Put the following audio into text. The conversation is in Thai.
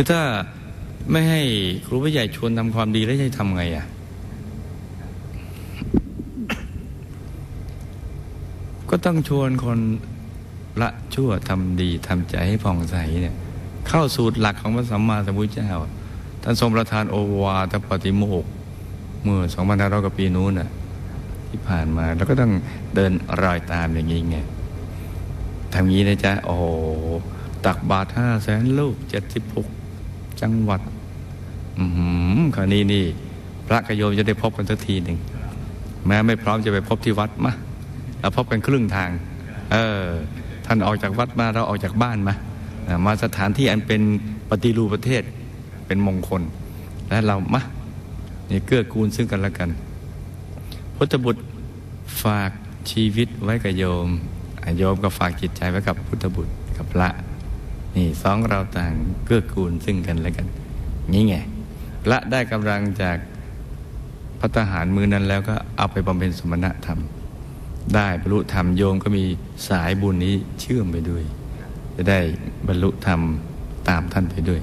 คือถ้าไม่ให้ครูผู้ใหญ่ชวนทำความดีแล้วจะทำไงอะ ก็ต้องชวนคนละชั่วทำดีทำใจให้ผ่องใสเนี่ย เข้าสูตรหลักของพระสัมมาสัมพุทธเจ้า ท่านทรงประทานโอวาทปฏิโมกข์เมื่อ2,500กว่าปีนู้นน่ะที่ผ่านมา แล้วก็ต้องเดินรอยตามอย่างนี้ไงทำงี้นะจ๊ะ โอ้โห ตักบาตรห้าแสนลูกเจ็ดสิบหก จังหวัด อือหือคราวนี้นี่ พระกโยมจะได้พบกันสักทีหนึ่ง แม้ไม่พร้อมจะไปพบที่วัดมาเราพบกันครึ่งทาง เออ ท่านออกจากวัดมาเราออกจากบ้านมา มาสถานที่อันเป็นปฏิรูปประเทศเป็นมงคล และเรามานี่เกื้อกูลซึ่งกันและกัน พุทธบุตรฝากชีวิตไว้กับโยม โยมก็ฝากจิตใจไว้กับพุทธบุตรกับพระ นี่สองเราต่างเกื้อกูลซึ่งกันและกัน นี่ไงละได้กำลังจากพระทหารมือนั้นแล้วก็เอาไปบำเพ็ญสมณธรรม ได้บรรลุธรรมโยมก็มีสายบุญนี้เชื่อมไปด้วย จะได้บรรลุธรรมตามท่านไปด้วย